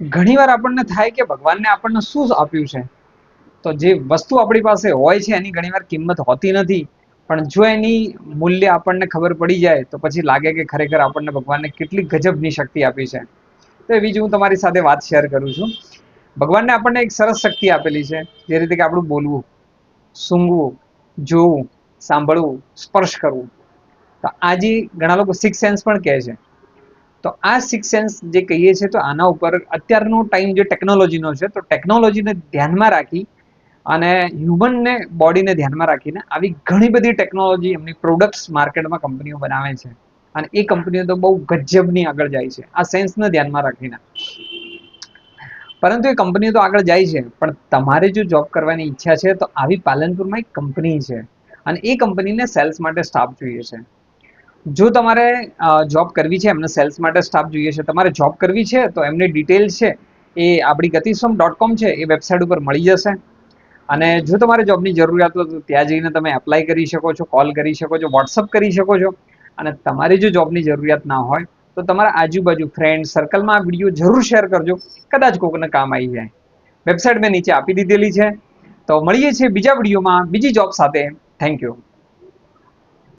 ઘણીવાર આપણને થાય કે ભગવાનને આપણને શું આપ્યું છે? તો જે વસ્તુ આપણી પાસે હોય છે, એની ઘણીવાર કિંમત હોતી નથી. પણ જો એની મૂલ્ય આપણને ખબર પડી જાય, તો પછી લાગે કે ખરેખર આપણને ભગવાનને કેટલી ગજબની શક્તિ આપી છે. તો એવી જ હું તમારી સાથે વાત શેર કરું છું. ભગવાનને આપણને એક સરસ શક્તિ આપેલી છે, જે રીતે કે આપણું બોલવું, સૂંઘવું, જોવું, સાંભળવું, સ્પર્શ કરવું. તો આજે ઘણા લોકો સિક્સ સેન્સ પણ કહે છે. તો આ સિક્સ સેન્સ જે કહીએ છીએ, તો આના ઉપર અત્યારનો ટાઈમ જે ટેકનોલોજીનો છે, તો ટેકનોલોજીને ધ્યાનમાં રાખી અને હ્યુમનને બોડીને ધ્યાનમાં રાખીને આવી ઘણી બધી ટેકનોલોજી એમની પ્રોડક્ટ્સ માર્કેટમાં કંપનીઓ બનાવે છે. અને એ કંપનીઓ તો બહુ ગજબની આગળ જાય છે. આ સેન્સને ધ્યાનમાં રાખીને. પરંતુ એ કંપનીઓ તો આગળ જાય છે. પણ તમારે જો જોબ કરવાની ઈચ્છા છે, તો આવી પાલનપુરમાં એક કંપની છે. અને એ કંપનીને સેલ્સ માટે સ્ટાફ જોઈએ છે. જો તમારે જોબ કરવી છે, એમને સેલ્સ માટે સ્ટાફ જોઈએ છે, તમારે જોબ કરવી છે, તો એમની ડિટેલ છે, એ આપણી ગતિસોમ ડોટ કોમ છે, એ વેબસાઇટ ઉપર મળી જશે. અને જો તમારે જોબની જરૂરિયાત હોય, તો ત્યાં જઈને તમે એપ્લાય કરી શકો છો કોલ કરી શકો છો વોટ્સઅપ કરી શકો છો. અને તમારી જો જોબની જરૂરિયાત ના હોય, તો તમારા આજુબાજુ ફ્રેન્ડ સર્કલમાં આ વીડિયો જરૂર શેર કરજો. કદાચ કોઈકને કામ આવી જાય. વેબસાઇટ મેં નીચે આપી દીધેલી છે. તો મળીએ છીએ બીજા વિડીયોમાં બીજી જોબ સાથે. Thank you